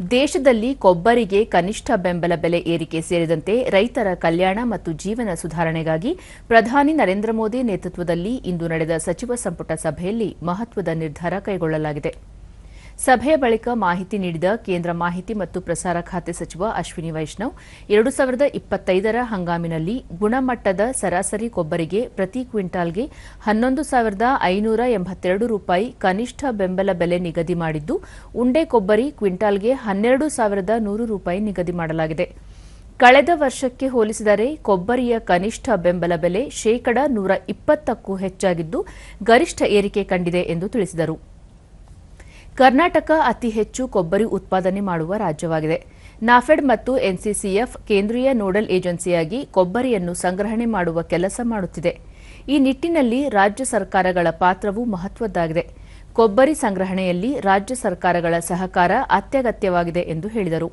ದೇಶದಲ್ಲಿ ಕೊಬ್ಬರಿಗೆ ಕನಿಷ್ಠ ಬೆಂಬಲ ಬೆಲೆ ಏರಿಕೆ ಸೇರಿದಂತೆ ರೈತರ ಕಲ್ಯಾಣ ಮತ್ತು ಜೀವನ ಸುಧಾರಣೆಗಾಗಿ ಪ್ರಧಾನಿ ನರೇಂದ್ರ ಮೋದಿ ನೇತೃತ್ವದಲ್ಲಿ ಇಂದು ನಡೆದ ಸಚಿವ ಸಂಪುಟ ಸಭೆಯಲ್ಲಿ ಮಹತ್ವದ ನಿರ್ಧಾರ ಕೈಗೊಳ್ಳಲಾಗಿದೆ. ಸಭೆಯ ಬಳಿಕ ಮಾಹಿತಿ ನೀಡಿದ ಕೇಂದ್ರ ಮಾಹಿತಿ ಮತ್ತು ಪ್ರಸಾರ ಖಾತೆ ಸಚಿವ ಅಶ್ವಿನಿ ವೈಷ್ಣವ್, ಎರಡು ಸಾವಿರದ ಇಪ್ಪತ್ತೈದರ ಹಂಗಾಮಿನಲ್ಲಿ ಗುಣಮಟ್ಟದ ಸರಾಸರಿ ಕೊಬ್ಬರಿಗೆ ಪ್ರತಿ ಕ್ವಿಂಟಾಲ್ಗೆ ಹನ್ನೊಂದು ಸಾವಿರದ ಐನೂರ ಎಂಬತ್ತೆರಡು ರೂಪಾಯಿ ಕನಿಷ್ಠ ಬೆಂಬಲ ಬೆಲೆ ನಿಗದಿ ಮಾಡಿದ್ದು, ಉಂಡೆ ಕೊಬ್ಬರಿ ಕ್ವಿಂಟಾಲ್ಗೆ ಹನ್ನೆರಡು ಸಾವಿರದ ನೂರು ರೂಪಾಯಿ ನಿಗದಿ ಮಾಡಲಾಗಿದೆ. ಕಳೆದ ವರ್ಷಕ್ಕೆ ಹೋಲಿಸಿದರೆ ಕೊಬ್ಬರಿಯ ಕನಿಷ್ಠ ಬೆಂಬಲ ಬೆಲೆ ಶೇಕಡ ನೂರ ಇಪ್ಪತ್ತಕ್ಕೂ ಹೆಚ್ಚಾಗಿದ್ದು, ಗರಿಷ್ಠ ಏರಿಕೆ ಕಂಡಿದೆ ಎಂದು ತಿಳಿಸಿದರು. ಕರ್ನಾಟಕ ಅತಿ ಹೆಚ್ಚು ಕೊಬ್ಬರಿ ಉತ್ಪಾದನೆ ಮಾಡುವ ರಾಜ್ಯವಾಗಿದೆ. ನಾಫೆಡ್ ಮತ್ತು ಎನ್ಸಿಸಿಎಫ್ ಕೇಂದ್ರೀಯ ನೋಡಲ್ ಏಜೆನ್ಸಿಯಾಗಿ ಕೊಬ್ಬರಿಯನ್ನು ಸಂಗ್ರಹಣೆ ಮಾಡುವ ಕೆಲಸ ಮಾಡುತ್ತಿದೆ. ಈ ನಿಟ್ಟಿನಲ್ಲಿ ರಾಜ್ಯ ಸರ್ಕಾರಗಳ ಪಾತ್ರವೂ ಮಹತ್ವದ್ದಾಗಿದೆ. ಕೊಬ್ಬರಿ ಸಂಗ್ರಹಣೆಯಲ್ಲಿ ರಾಜ್ಯ ಸರ್ಕಾರಗಳ ಸಹಕಾರ ಅತ್ಯಗತ್ಯವಾಗಿದೆ ಎಂದು ಹೇಳಿದರು.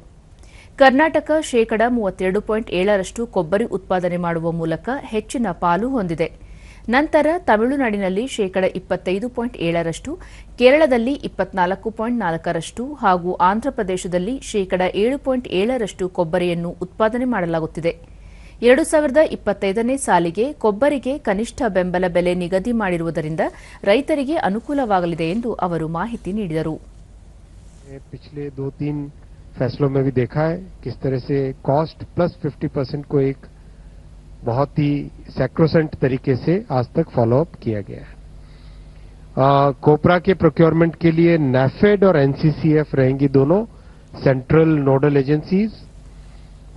ಕರ್ನಾಟಕ ಶೇಕಡ ಮೂವತ್ತೆರಡು ಪಾಯಿಂಟ್ ಏಳರಷ್ಟು ಕೊಬ್ಬರಿ ಉತ್ಪಾದನೆ ಮಾಡುವ ಮೂಲಕ ಹೆಚ್ಚಿನ ಪಾಲು ಹೊಂದಿದೆ. ನಂತರ ತಮಿಳುನಾಡಿನಲ್ಲಿ ಶೇಕಡ ಇಪ್ಪತ್ತೈದು ಪಾಯಿಂಟ್ ಏಳರಷ್ಟು ಕೇರಳದಲ್ಲಿ ಇಪ್ಪತ್ನಾಲ್ಕು ಪಾಯಿಂಟ್ ನಾಲ್ಕರಷ್ಟು ಹಾಗೂ ಆಂಧ್ರಪ್ರದೇಶದಲ್ಲಿ ಶೇಕಡ ಏಳು ಪಾಯಿಂಟ್ ಏಳರಷ್ಟು ಕೊಬ್ಬರಿಯನ್ನು ಉತ್ಪಾದನೆ ಮಾಡಲಾಗುತ್ತಿದೆ ಎರಡು ಸಾವಿರದ ಇಪ್ಪತ್ತೈದನೇ ಸಾಲಿಗೆ ಕೊಬ್ಬರಿಗೆ ಕನಿಷ್ಠ ಬೆಂಬಲ ಬೆಲೆ ನಿಗದಿ ಮಾಡಿರುವುದರಿಂದ ರೈತರಿಗೆ ಅನುಕೂಲವಾಗಲಿದೆ ಎಂದು ಅವರು ಮಾಹಿತಿ ನೀಡಿದರು ये पिछले दो तीन फैसलों में भी देखा है किस तरह से कॉस्ट प्लस 50 परसेंट को एक बहुत ही सैक्रोसेंट तरीके से आज तक फॉलोअप किया गया है। आ, कोपरा के प्रोक्योरमेंट के लिए नेफेड और एनसीसीएफ रहेंगी दोनों सेंट्रल नोडल एजेंसीज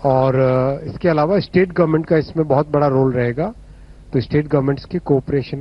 और इसके अलावा स्टेट गवर्नमेंट का इसमें बहुत बड़ा रोल रहेगा। तो स्टेट गवर्नमेंट्स के कोऑपरेशन